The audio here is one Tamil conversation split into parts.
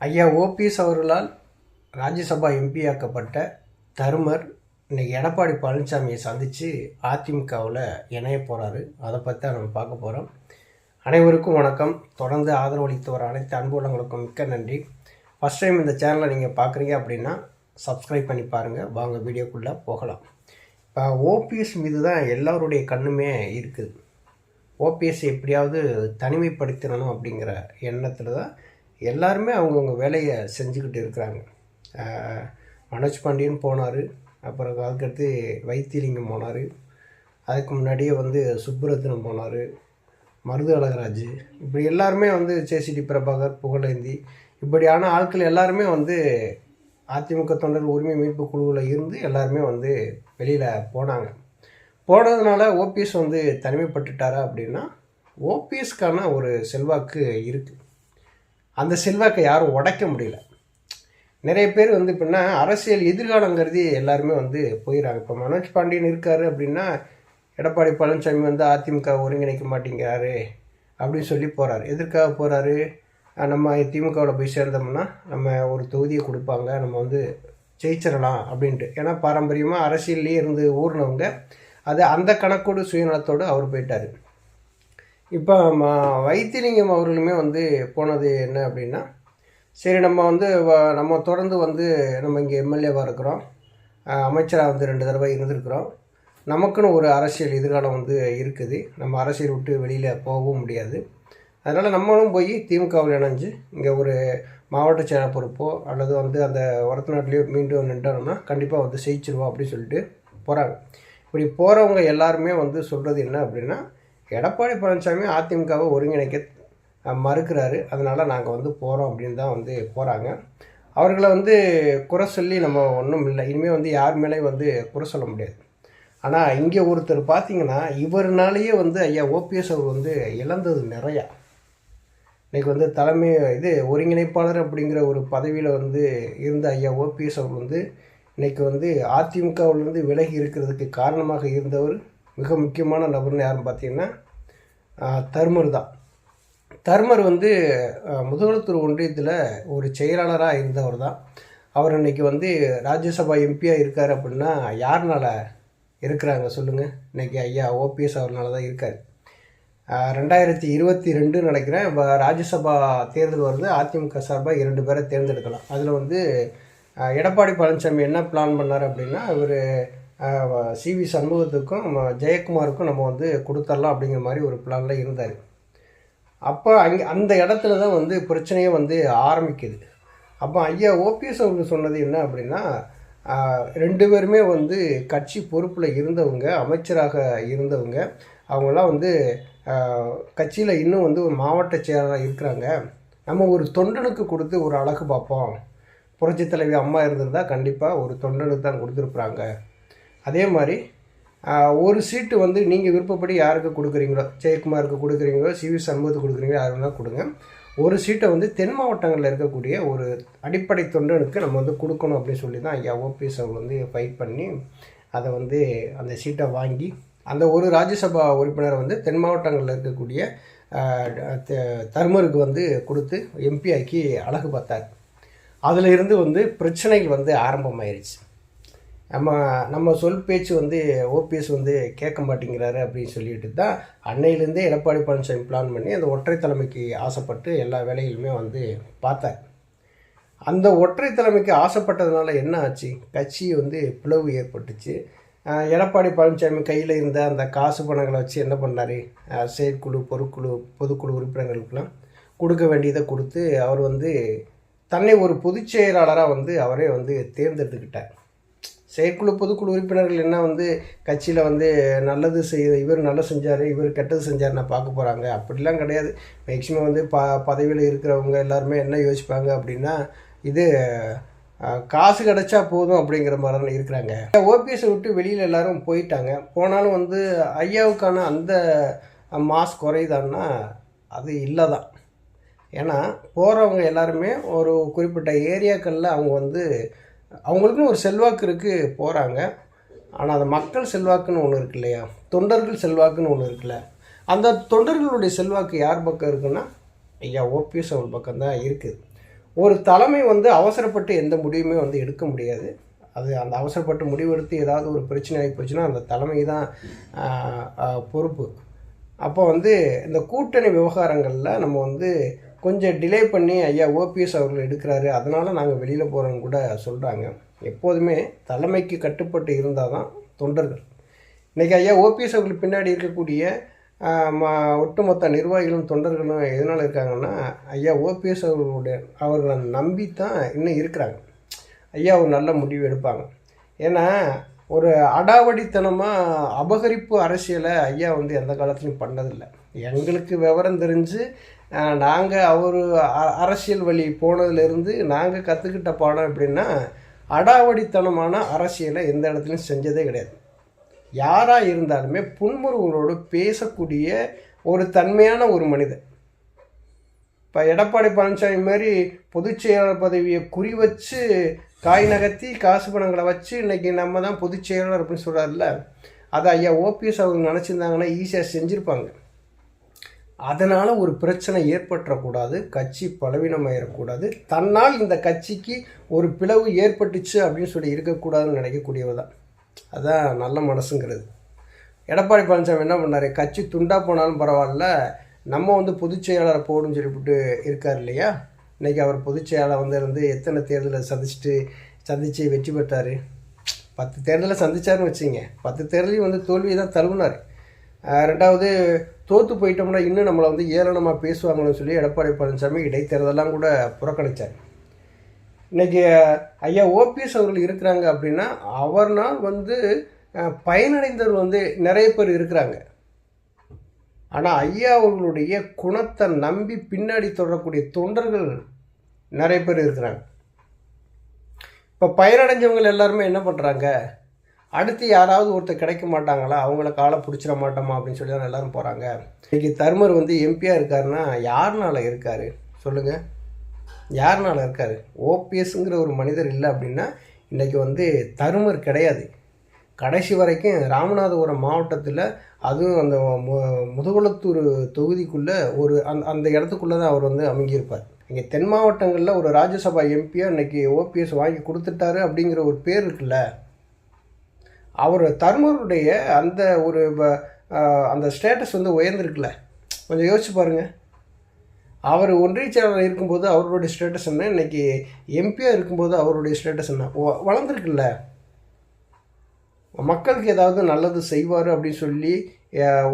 ஐயா ஓபிஎஸ் அவர்களால் ராஜ்யசபா எம்பி ஆக்கப்பட்ட தருமர் இன்றைக்கி எடப்பாடி பழனிசாமியை சந்தித்து அதிமுகவில் இணைய போகிறாரு அதை பற்றி தான் நம்ம பார்க்க போகிறோம் அனைவருக்கும் வணக்கம். தொடர்ந்து ஆதரவளித்து வர அனைத்து அன்புள்ளங்களுக்கும் மிக்க நன்றி. ஃபஸ்ட் டைம் இந்த சேனலை நீங்கள் பார்க்குறீங்க அப்படின்னா சப்ஸ்கிரைப் பண்ணி பாருங்கள் வாங்க வீடியோக்குள்ளே போகலாம். இப்போ ஓபிஎஸ் மீது தான் எல்லோருடைய கண்ணுமே இருக்குது ஓபிஎஸ் எப்படியாவது தனிமைப்படுத்தணும் அப்படிங்கிற எண்ணத்தில் தான் எல்லாருமே அவங்கவுங்க வேலையை செஞ்சுக்கிட்டு இருக்கிறாங்க. மனோஜ் பாண்டியன் போனார் அப்புறம் அதுக்கடுத்து வைத்தியலிங்கம் போனார் அதுக்கு முன்னாடியே வந்து சுப்புரத்னம் போனார் மருது அழகராஜ் இப்படி எல்லாருமே வந்து சேசிடி பிரபாகர் புகழேந்தி இப்படியான ஆட்கள் எல்லாருமே வந்து அதிமுக தொண்டர் உரிமை மீட்பு குழுவில் இருந்து எல்லாருமே வந்து வெளியில் போனாங்க. போனதுனால ஓபிஎஸ் வந்து தனிமைப்பட்டுட்டாரா அப்படின்னா ஓபிஎஸ்க்கான ஒரு செல்வாக்கு இருக்குது அந்த செல்வாக்கை யாரும் உடைக்க முடியல. நிறைய பேர் வந்து இப்படின்னா அரசியல் எதிர்காலங்கிறது எல்லாருமே வந்து போயிடறாங்க இப்போ மனோஜ் பாண்டியன் இருக்காரு அப்படின்னா எடப்பாடி பழனிசாமி வந்து அதிமுக ஒருங்கிணைக்க மாட்டேங்கிறாரு அப்படின்னு சொல்லி போகிறாரு எதற்காக போகிறாரு நம்ம திமுகவில் போய் சேர்ந்தோம்னா நம்ம ஒரு தொகுதியை கொடுப்பாங்க. நம்ம வந்து ஜெயிச்சிடலாம் அப்படின்ட்டு. ஏன்னா பாரம்பரியமாக அரசியல்லையே இருந்து ஊர்னவங்க அது அந்த கணக்கோடு சுயநலத்தோடு அவர் போயிட்டார். இப்போ மா வைத்திலிங்கம் அவர்களுமே வந்து போனது என்ன அப்படின்னா சரி நம்ம வந்து வ- நம்ம தொடர்ந்து வந்து நம்ம இங்கே எம்எல்ஏவாக இருக்கிறோம். அமைச்சராக வந்து ரெண்டு தடவை இருந்திருக்கிறோம். நமக்குன்னு ஒரு அரசியல் எதிர்காலம் வந்து இருக்குது. நம்ம அரசியல் விட்டு வெளியில் போகவும் முடியாது. அதனால் நம்மளும் போய் திமுகவில் இணைஞ்சு இங்கே ஒரு மாவட்ட செயலாளர் பொறுப்போ அல்லது வந்து அந்த ஒரத்த மீண்டும் நின்றோம்னா கண்டிப்பாக வந்து ஜெயிச்சிருவோம் அப்படின்னு சொல்லிட்டு போகிறாங்க இப்படி போகிறவங்க எல்லாருமே வந்து சொல்கிறது என்ன அப்படின்னா எடப்பாடி பழனிசாமி அதிமுகவை ஒருங்கிணைக்க மறுக்கிறாரு. அதனால் நாங்கள் வந்து போகிறோம் அப்படின்னு தான் வந்து போகிறாங்க அவர்களை வந்து குறை சொல்லி நம்ம ஒன்றும் இல்லை. இனிமேல் வந்து யார் மேலேயும் வந்து குறை சொல்ல முடியாது. ஆனால் இங்கே ஒருத்தர் பார்த்தீங்கன்னா இவர்னாலேயே வந்து ஐயா ஓபிஎஸ் அவர் வந்து இழந்தது நிறையா. இன்றைக்கி வந்து தலைமை இது ஒருங்கிணைப்பாளர் அப்படிங்கிற ஒரு பதவியில் வந்து இருந்த ஐயா ஓபிஎஸ் அவர் வந்து இன்றைக்கி வந்து அதிமுகவிலிருந்து விலகி இருக்கிறதுக்கு காரணமாக இருந்தவர் மிக முக்கியமான நபர்னு யாருன்னு பார்த்தீங்கன்னா தர்மர் தான். தர்மர் வந்து ஆஹ், ஒன்றியத்தில் ஒரு செயலாளராக இருந்தவர் தான். அவர் இன்றைக்கி வந்து ராஜ்யசபா எம்பியாக இருக்கார் அப்படின்னா யாருனால இருக்கிறாங்க சொல்லுங்கள் இன்றைக்கி ஐயா ஓபிஎஸ் அவர்னால தான் இருக்கார். ரெண்டாயிரத்தி இருபத்தி ரெண்டு நினைக்கிறேன் இப்போ ராஜ்யசபா தேர்தல் வருது அதிமுக சார்பாக இரண்டு பேரை தேர்ந்தெடுக்கலாம். அதில் வந்து எடப்பாடி பழனிசாமி என்ன பிளான் பண்ணார் அப்படின்னா இவர் சி வி சண்முகத்துக்கும் நம்ம ஜெயக்குமாருக்கும் நம்ம வந்து கொடுத்துடலாம் அப்படிங்கிற மாதிரி ஒரு பிளானில் இருந்தார். அப்போ அங்கே அந்த இடத்துல தான் வந்து பிரச்சனையே வந்து ஆரம்பிக்குது. அப்போ ஐயா ஓபிஎஸ் அவர்கள் சொன்னது என்ன அப்படின்னா ரெண்டு பேருமே வந்து கட்சி பொறுப்பில் இருந்தவங்க அமைச்சராக இருந்தவங்க அவங்களாம் வந்து கட்சியில் இன்னும் வந்து ஒரு மாவட்ட செயலராக இருக்கிறாங்க. நம்ம ஒரு தொண்டனுக்கு கொடுத்து ஒரு அழகு பார்ப்போம். புரட்சித் தலைவி அம்மா இருந்திருந்தால் கண்டிப்பாக ஒரு தொண்டனுக்கு தான் கொடுத்துருக்குறாங்க அதே மாதிரி ஒரு சீட்டு வந்து நீங்கள் விருப்பப்படி யாருக்கு கொடுக்குறீங்களோ ஜெயக்குமாருக்கு கொடுக்குறீங்களோ சிவி சண்முகத்துக்கு கொடுக்குறீங்களோ யாருன்னா வேணால் கொடுங்க. ஒரு சீட்டை வந்து தென் மாவட்டங்களில் இருக்கக்கூடிய ஒரு அடிப்படை தொண்டனுக்கு நம்ம வந்து கொடுக்கணும் அப்படின்னு சொல்லி தான் ஐயா ஓபிஎஸ் அவங்க வந்து ஃபைட் பண்ணி அதை வந்து அந்த சீட்டை வாங்கி அந்த ஒரு ராஜ்யசபா உறுப்பினரை வந்து தென் மாவட்டங்களில் இருக்கக்கூடிய தர்மருக்கு தருமருக்கு வந்து கொடுத்து எம்பி ஆக்கி அழகு பார்த்தார். அதில் இருந்து வந்து பிரச்சனைகள் வந்து ஆரம்பமாயிருச்சு. நம்ம நம்ம சொல் பேச்சு வந்து ஓபிஎஸ் வந்து கேட்க மாட்டேங்கிறாரு அப்படின்னு சொல்லிட்டு தான் அன்னையிலேருந்தே எடப்பாடி பழனிசாமி பிளான் பண்ணி அந்த ஒற்றை தலைமைக்கு ஆசைப்பட்டு எல்லா வேலைகளுமே வந்து பார்த்தார். அந்த ஒற்றை தலைமைக்கு ஆசைப்பட்டதுனால என்ன ஆச்சு? கட்சி வந்து பிளவு ஏற்பட்டுச்சு. எடப்பாடி பழனிசாமி கையில் இருந்த அந்த காசு பணங்களை வச்சு என்ன பண்ணார்? செயற்குழு பொருட்குழு பொதுக்குழு உறுப்பினர்களுக்கெல்லாம் கொடுக்க வேண்டியதை கொடுத்து அவர் வந்து தன்னை ஒரு பொதுச் செயலாளராக வந்து அவரே வந்து தேர்ந்தெடுத்துக்கிட்டார். செயற்குழு பொதுக்குழு உறுப்பினர்கள் என்ன வந்து கட்சியில் வந்து நல்லது செய்ய இவர் நல்லா செஞ்சார் இவர் கெட்டது செஞ்சாருன்னா பார்க்க போகிறாங்க அப்படிலாம் கிடையாது. மேக்சிமம் வந்து ப பதவியில் இருக்கிறவங்க எல்லாருமே என்ன யோசிப்பாங்க அப்படின்னா இது காசு கிடைச்சா போதும் அப்படிங்கிற மாதிரி தான் இருக்கிறாங்க. ஓபிஎஸ் விட்டு வெளியில் எல்லாரும் போயிட்டாங்க. போனாலும் வந்து ஐயாவுக்கான அந்த மாஸ் குறையுதான்னா அது இல்லை தான் ஏன்னா போகிறவங்க எல்லாருமே ஒரு குறிப்பிட்ட ஏரியாக்களில் அவங்க வந்து அவங்களுக்குன்னு ஒரு செல்வாக்கு இருக்குது போகிறாங்க ஆனால் அந்த மக்கள் செல்வாக்குன்னு ஒன்று இருக்கு இல்லையா? தொண்டர்கள் செல்வாக்குன்னு ஒன்று இருக்குல்ல? அந்த தொண்டர்களுடைய செல்வாக்கு யார் பக்கம் இருக்குன்னா ஐயா ஓபிஎஸ் அவர் பக்கம் தான் இருக்குது ஒரு தலைமை வந்து அவசரப்பட்டு எந்த முடிவுமே வந்து எடுக்க முடியாது. அது அந்த அவசரப்பட்டு முடிவெடுத்து ஏதாவது ஒரு பிரச்சனை ஆகி போச்சுன்னா அந்த தலைமை தான் பொறுப்பு. அப்போ வந்து இந்த கூட்டணி விவகாரங்களில் நம்ம வந்து கொஞ்சம் டிலே பண்ணி ஐயா ஓபிஎஸ் அவர்கள் எடுக்கிறாரு. அதனால் நாங்கள் வெளியில் போகிறோன்னு கூட சொல்கிறாங்க எப்போதுமே தலைமைக்கு கட்டுப்பட்டு இருந்தால் தான் தொண்டர்கள். இன்றைக்கி ஐயா ஓபிஎஸ் அவர்கள் பின்னாடி இருக்கக்கூடிய ம- ஒட்டுமொத்த நிர்வாகிகளும் தொண்டர்களும் எதனால் இருக்காங்கன்னா ஐயா ஓபிஎஸ் அவர்களுடைய அவர்களை நம்பி தான் இன்னும் இருக்கிறாங்க. ஐயா ஒரு நல்ல முடிவு எடுப்பாங்க. ஏன்னா ஒரு அடாவடித்தனமாக அபகரிப்பு அரசியலை ஐயா வந்து எந்த காலத்துலையும் பண்ணதில்லை. எங்களுக்கு விவரம் தெரிஞ்சு நாங்கள் அவர் அரசியல் வழி போனதுலேருந்து நாங்கள் கற்றுக்கிட்ட பாடம் எப்படின்னா அடாவடித்தனமான அரசியலை எந்த இடத்துலையும் செஞ்சதே கிடையாது. யாராக இருந்தாலுமே புன்முறுவலோடு பேசக்கூடிய ஒரு தன்மையான ஒரு மனிதன். இப்போ எடப்பாடி பழனிசாமி மாதிரி பொதுச் செயலாளர் பதவியை குறி வச்சு காய் நகர்த்தி காசு பணங்களை வச்சு இன்னைக்கு நம்ம தான் பொதுச் செயலாளர் அப்படின்னு சொல்கிறாருல்ல அதை ஐயா ஓபிஎஸ் அவங்க நினச்சிருந்தாங்கன்னா ஈஸியாக செஞ்சுருப்பாங்க. அதனால் ஒரு பிரச்சனை ஏற்பட்டுறக்கூடாது கட்சி பலவீனமாயிடக்கூடாது தன்னால் இந்த கட்சிக்கு ஒரு பிளவு ஏற்பட்டுச்சு அப்படின்னு சொல்லி இருக்கக்கூடாதுன்னு நினைக்கக்கூடியவ தான் அதான் நல்ல மனசுங்கிறது. எடப்பாடி பழனிசாமி என்ன பண்ணார்? கட்சி துண்டாக போனாலும் பரவாயில்ல நம்ம வந்து பொதுச் செயலாளரை போடும் சொல்லிவிட்டு இருக்கார் இல்லையா? இன்றைக்கி அவர் பொதுச் செயலாளர் வந்து இருந்து எத்தனை தேர்தலை சந்திச்சுட்டு சந்தித்து வெற்றி பெற்றார்? பத்து தேர்தலை சந்தித்தார்னு வச்சுங்க பத்து தேர்தலையும் வந்து தோல்வியை தான் தழுவினார் ரெண்டாவது தோற்று போயிட்டோம்னா இன்னும் நம்மளை வந்து ஏளனமாக பேசுவாங்கன்னு சொல்லி எடப்பாடி பழனிசாமி இடைத்தேர்தலாம் கூட புறக்கணித்தார் இன்றைக்கி ஐயா ஓபிஎஸ் அவர்கள் இருக்கிறாங்க அப்படின்னா அவர்னால் வந்து பயனடைந்தவர் வந்து நிறைய பேர் இருக்கிறாங்க. ஆனால் ஐயா அவர்களுடைய குணத்தை நம்பி பின்னாடி தொடரக்கூடிய தொண்டர்கள் நிறைய பேர் இருக்கிறாங்க. இப்போ பயனடைஞ்சவங்க எல்லாருமே என்ன பண்ணுறாங்க அடுத்து யாராவது ஒருத்தர் கிடைக்க மாட்டாங்களா? அவங்கள காலை பிடிச்சிட மாட்டோமா? அப்படின்னு சொல்லி தான் எல்லாரும் போகிறாங்க இன்றைக்கி தர்மர் வந்து எம்பியாக இருக்காருன்னா யாருனால இருக்காரு? சொல்லுங்கள் யாருனால இருக்காரு? ஓபிஎஸ்ங்கிற ஒரு மனிதர் இல்லை அப்படின்னா இன்றைக்கி வந்து தருமர் கிடையாது. கடைசி வரைக்கும் ராமநாதபுரம் மாவட்டத்தில் அதுவும் அந்த மு- முதுகுளத்தூர் தொகுதிக்குள்ளே ஒரு அந்த அந்த இடத்துக்குள்ளே தான் அவர் வந்து அமைங்கியிருப்பார் இங்கே தென் மாவட்டங்களில் ஒரு ராஜ்யசபா எம்பியாக இன்னைக்கு ஓபிஎஸ் வாங்கி கொடுத்துட்டாரு அப்படிங்கிற ஒரு பேர் இருக்குல்ல? அவர் தர்மருடைய அந்த ஒரு அந்த ஸ்டேட்டஸ் வந்து உயர்ந்திருக்குல்ல கொஞ்சம் யோசிச்சு பாருங்கள் அவர் ஒன்றிய செயலாளர் இருக்கும்போது அவருடைய ஸ்டேட்டஸ் என்ன? இன்றைக்கி எம்பியாக இருக்கும்போது அவருடைய ஸ்டேட்டஸ் என்ன? வளர்ந்துருக்குல்ல மக்களுக்கு ஏதாவது நல்லது செய்வார் அப்படின்னு சொல்லி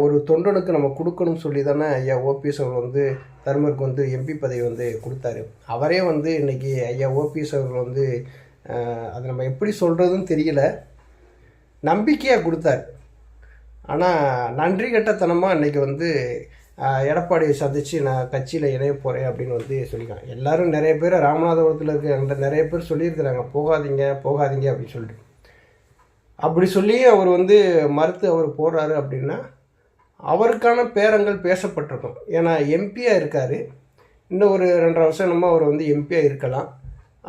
ஒரு தொண்டனுக்கு நம்ம கொடுக்கணும்னு சொல்லி தானே ஐயா ஓபிஎஸ் அவர் வந்து தர்மருக்கு வந்து எம்பி பதவி வந்து கொடுத்தாரு. அவரே வந்து இன்னைக்கு ஐயா ஓபிஎஸ் அவர்கள் வந்து அதை அது நம்ம எப்படி சொல்கிறதுன்னு தெரியல. நம்பிக்கையாக கொடுத்தாரு. ஆனால் நன்றி கட்டத்தனமாக இன்றைக்கி வந்து எடப்பாடியை சந்தித்து நான் கட்சியில் இணைய போகிறேன் அப்படின்னு வந்து சொல்லியிருக்காங்க. எல்லோரும் நிறைய பேர் ராமநாதபுரத்தில் இருக்க நிறைய பேர் சொல்லியிருக்கிறாங்க. போகாதீங்க போகாதீங்க அப்படின்னு சொல்லிட்டு. அப்படி சொல்லி அவர் வந்து மறுத்து அவர் போடுறாரு அப்படின்னா அவருக்கான பேரங்கள் பேசப்பட்டிருக்கும். ஏன்னா எம்பியாக இருக்கார். இன்னும் ஒரு ரெண்டரை வருஷம் நம்ம அவர் வந்து எம்பியாக இருக்கலாம்.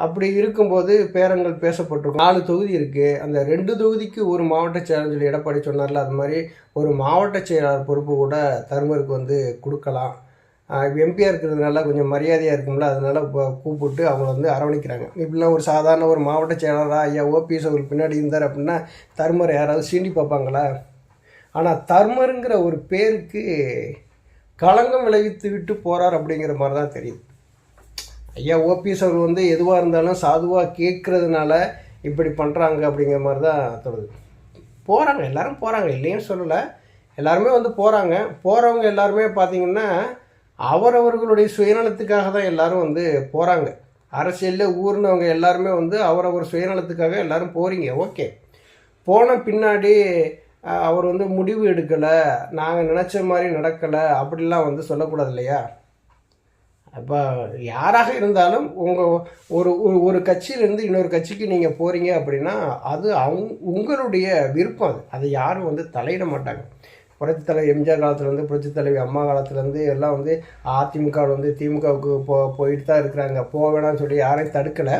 அப்படி இருக்கும்போது பேரங்கள் பேசப்பட்டிருக்கும். நாலு தொகுதி இருக்குது அந்த ரெண்டு தொகுதிக்கு ஒரு மாவட்ட செயலாளர் சொல்லி எடப்பாடி சொன்னார்ல அது மாதிரி ஒரு மாவட்ட செயலாளர் பொறுப்பு கூட தருமருக்கு வந்து கொடுக்கலாம். எம்பியாக இருக்கிறதுனால கொஞ்சம் மரியாதையாக இருக்கும்ல அதனால இப்போ கூப்பிட்டு அவங்கள வந்து அரவணைக்கிறாங்க. இப்படிலாம் ஒரு சாதாரண ஒரு மாவட்ட செயலாளராக ஐயா ஓபிஎஸ் அவருக்கு பின்னாடி இருந்தார் அப்படின்னா தர்மர் யாராவது சீண்டி பார்ப்பாங்களா? ஆனால் தர்மருங்கிற ஒரு பேருக்கு களங்கம் விளைவித்து விட்டு போகிறார் அப்படிங்கிற மாதிரி தான் தெரியுது. ஐயா ஓபிஎஸ் அவர்கள் வந்து எதுவாக இருந்தாலும் சாதுவாக கேட்கறதுனால இப்படி பண்ணுறாங்க அப்படிங்கிற மாதிரி தான் தோணுது. போகிறாங்க எல்லோரும் போகிறாங்க இல்லைன்னு சொல்லலை. எல்லாருமே வந்து போகிறாங்க போகிறவங்க எல்லாருமே பார்த்திங்கன்னா அவரவர்களுடைய சுயநலத்துக்காக தான் எல்லோரும் வந்து போகிறாங்க அரசியலில் ஊர்னவங்க எல்லாருமே வந்து அவரவர் சுயநலத்துக்காக எல்லாரும் போகிறீங்க ஓகே. போன பின்னாடி அவர் வந்து முடிவு எடுக்கலை நாங்கள் நினச்ச மாதிரி நடக்கலை அப்படிலாம் வந்து சொல்லக்கூடாது இல்லையா? இப்போ யாராக இருந்தாலும் உங்கள் ஒரு ஒரு ஒரு கட்சியிலேருந்து இன்னொரு கட்சிக்கு நீங்கள் போகிறீங்க அப்படின்னா அது அவங்க உங்களுடைய விருப்பம் அது. அதை யாரும் வந்து தலையிட மாட்டாங்க. புரட்சி தலைவி எம்ஜிஆர் காலத்துலேருந்து புரட்சி தலைவி அம்மா காலத்துலேருந்து எல்லாம் வந்து அதிமுக வந்து திமுகவுக்கு போ போயிட்டு தான் இருக்கிறாங்க. போக வேணாம்னு சொல்லி யாரையும் தடுக்கலை.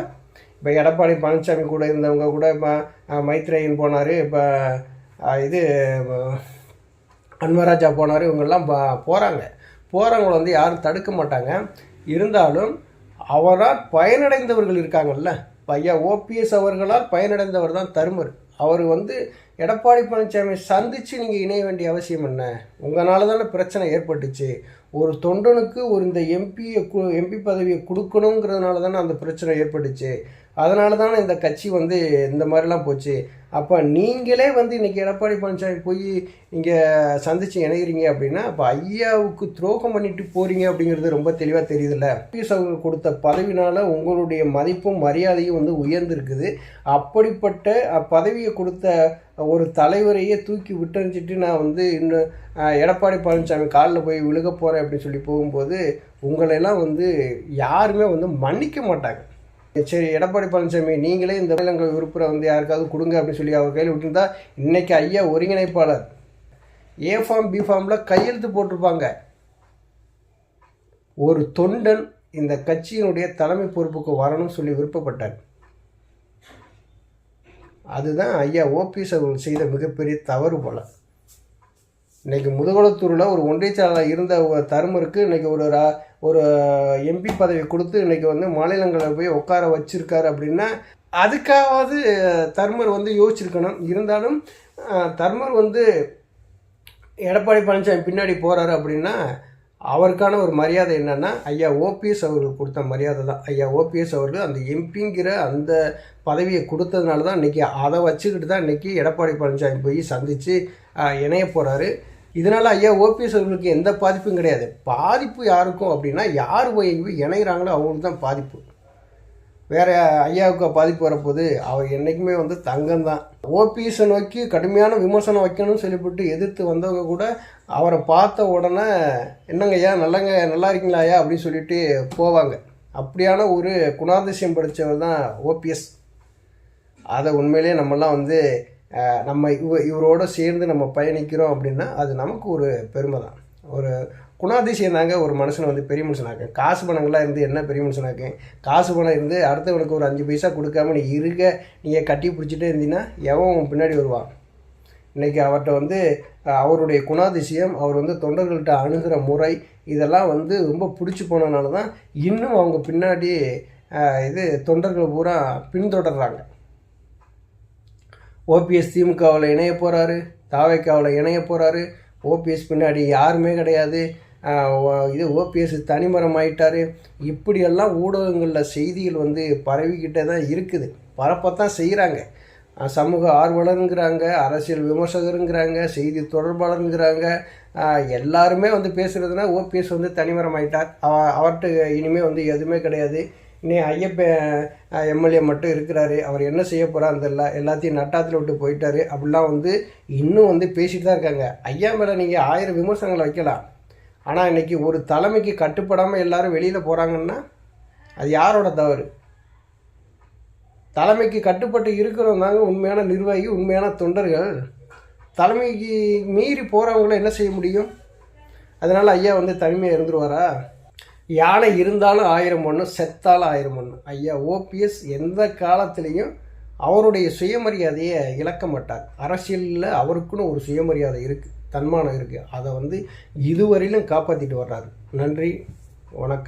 இப்போ எடப்பாடி பழனிசாமி கூட இருந்தவங்க கூட இப்போ மைத்ரேயன் போனார். இப்போ இது அன்வராஜா போனார். இவங்கெல்லாம் போகிறாங்க போகிறவங்கள வந்து யாரும் தடுக்க மாட்டாங்க. இருந்தாலும் அவரால் பயனடைந்தவர்கள் இருக்காங்கல்ல. ஐயா ஓபிஎஸ் அவர்களால் பயனடைந்தவர் தான் தருமர். அவர் வந்து எடப்பாடி பழனிசாமி சந்தித்து நீங்கள் இணைய வேண்டிய அவசியம் என்ன? உங்களால தானே பிரச்சனை ஏற்பட்டுச்சு. ஒரு தொண்டனுக்கு ஒரு இந்த எம்பியை எம்பி பதவியை கொடுக்கணுங்கிறதுனால தானே அந்த பிரச்சனை ஏற்பட்டுச்சு. அதனால தானே இந்த கட்சி வந்து இந்த மாதிரிலாம் போச்சு. அப்போ நீங்களே வந்து இன்றைக்கி எடப்பாடி பழனிசாமி போய் இங்கே சந்தித்து இணைகிறீங்க அப்படின்னா அப்போ ஐயாவுக்கு துரோகம் பண்ணிட்டு போகிறீங்க அப்படிங்கிறது ரொம்ப தெளிவாக தெரியுதுல்ல. பிஎஸ் அவர்கள் கொடுத்த பதவினால் உங்களுடைய மதிப்பும் மரியாதையும் வந்து உயர்ந்திருக்குது. அப்படிப்பட்ட பதவியை கொடுத்த ஒரு தலைவரையே தூக்கி விட்டறிஞ்சிட்டு நான் வந்து இன்னும் எடப்பாடி பழனிசாமி காலில் போய் விழுக போகிறேன் அப்படின்னு சொல்லி போகும்போது உங்களெல்லாம் வந்து யாருமே வந்து மன்னிக்க மாட்டாங்க. சரி எடப்பாடி பழனிசாமி நீங்களே இந்த மாநிலங்கள் விருப்பம் வந்து யாருக்காவது கொடுங்க அப்படின்னு சொல்லி அவர் கையில் விட்டுருந்தா இன்னைக்கு ஐயா ஒருங்கிணைப்பாளர் ஏ ஃபார்ம் பி ஃபார்மில் கையெழுத்து போட்டிருப்பாங்க. ஒரு தொண்டன் இந்த கட்சியினுடைய தலைமை பொறுப்புக்கு வரணும்னு சொல்லி விருப்பப்பட்டார். அதுதான் ஐயா ஓபிஎஸ் அவர்கள் செய்த மிகப்பெரிய தவறு போல. இன்றைக்கி முதுகுளத்தூரில் ஒரு ஒன்றியச்சாளராக இருந்த ஒரு தருமருக்கு இன்றைக்கி ஒரு ரா- ஒரு எம்பி பதவி கொடுத்து இன்னைக்கு வந்து மாநிலங்களில் போய் உட்கார வச்சுருக்காரு அப்படின்னா அதுக்காவது தர்மர் வந்து யோசிச்சிருக்கணும். இருந்தாலும் தர்மர் வந்து எடப்பாடி பழனிசாமி பின்னாடி போகிறாரு அப்படின்னா அவருக்கான ஒரு மரியாதை என்னென்னா ஐயா ஓபிஎஸ் அவர்கள் கொடுத்த மரியாதை தான். ஐயா ஓபிஎஸ் அவர்கள் அந்த எம்பிங்கிற அந்த பதவியை கொடுத்ததுனால தான் இன்றைக்கி அதை வச்சுக்கிட்டு தான் இன்றைக்கி எடப்பாடி பழனிசாமி போய் சந்தித்து இணைய போகிறாரு இதனால் ஐயா ஓபிஎஸ் அவர்களுக்கு எந்த பாதிப்பும் கிடையாது. பாதிப்பு யாருக்கும் அப்படின்னா யார் போய் போய் இணைகிறாங்களோ அவங்களுக்கு தான் பாதிப்பு. வேறு ஐயாவுக்கு பாதிப்பு வரப்போகுது. அவர் என்றைக்குமே வந்து தங்கம் தான் ஓபிஎஸை நோக்கி கடுமையான விமர்சனம் வைக்கணும்னு சொல்லிவிட்டு எதிர்த்து வந்தவங்க கூட அவரை பார்த்த உடனே என்னங்க ஐயா நல்லங்க நல்லா இருக்கீங்களா ஐயா? அப்படின்னு சொல்லிட்டு போவாங்க. அப்படியான ஒரு குணாதிசயம் படித்தவர் தான் ஓபிஎஸ் அதை உண்மையிலேயே நம்மலாம் வந்து நம்ம இவ இவரோட சேர்ந்து நம்ம பயணிக்கிறோம் அப்படின்னா அது நமக்கு ஒரு பெருமை தான். ஒரு குணாதிசயம் தாங்க ஒரு மனுஷனை வந்து பெரிய மனுஷனாக்கு காசு பணங்கள்லாம் இருந்து என்ன பெரிய மனுஷனாக்கு காசு பணம் இருந்து அடுத்தவனுக்கு ஒரு அஞ்சு பைசா கொடுக்காம நீ இருக்க நீங்கள் கட்டி பிடிச்சிட்டே இருந்தீங்கன்னா எவன் உன் பின்னாடி வருவான்? இன்றைக்கி அவர்கிட்ட வந்து அவருடைய குணாதிசயம் அவர் வந்து தொண்டர்கள்ட்ட அணுகிற முறை இதெல்லாம் வந்து ரொம்ப பிடிச்சி போனதுனால தான் இன்னும் அவங்க பின்னாடி இது தொண்டர்கள் பூரா பின்தொடர்றாங்க. ஓபிஎஸ் திமுகவில் இணைய போகிறாரு தாவைக்காவில் இணைய போகிறாரு ஓபிஎஸ் பின்னாடி யாருமே கிடையாது. இது ஓபிஎஸ் தனிமரம் ஆயிட்டாரு. இப்படியெல்லாம் ஊடகங்களில் செய்திகள் வந்து பரவிக்கிட்டே தான் இருக்குது. பரப்பத்தான் செய்கிறாங்க சமூக ஆர்வலருங்கிறாங்க அரசியல் விமர்சகருங்கிறாங்க செய்தி தொடர்பாளருங்கிறாங்க. எல்லாருமே வந்து பேசுகிறதுனா ஓபிஎஸ் வந்து தனிமரம் ஆயிட்டார் அவ- அவர்கிட்ட இனிமேல் வந்து எதுவுமே கிடையாது. நீ ஐயப்ப எம்எல்ஏ மட்டும் இருக்கிறாரு. அவர் என்ன செய்ய போகிறார் தெரியல. எல்லாத்தையும் நட்டாத்தில் விட்டு போயிட்டாரு. அப்படிலாம் வந்து இன்னும் வந்து பேசிட்டு தான் இருக்காங்க. ஐயா மேலே நீங்கள் ஆயிரம் விமர்சனங்களை வைக்கலாம். ஆனால் இன்னைக்கு ஒரு தலைமைக்கு கட்டுப்படாமல் எல்லாரும் வெளியில் போகிறாங்கன்னா அது யாரோட தவறு? தலைமைக்கு கட்டுப்பட்டு இருக்கிறவங்க தாங்க உண்மையான நிர்வாகி உண்மையான தொண்டர்கள். தலைமைக்கு மீறி போகிறவங்கள என்ன செய்ய முடியும்? அதனால் ஐயா வந்து தனிமையாக இருந்துருவாரா? யானை இருந்தாலும் ஆயிரம் ஒன்று செத்தாலும் ஆயிரம் ஒன்று ஐயா ஓபிஎஸ் எந்த காலத்திலையும் அவருடைய சுயமரியாதையை இழக்க மாட்டார். அரசியலில் அவருக்குன்னு ஒரு சுயமரியாதை இருக்குது தன்மானம் இருக்குது அதை வந்து இதுவரையிலும் காப்பாற்றிட்டு வர்றாரு. நன்றி வணக்கம்.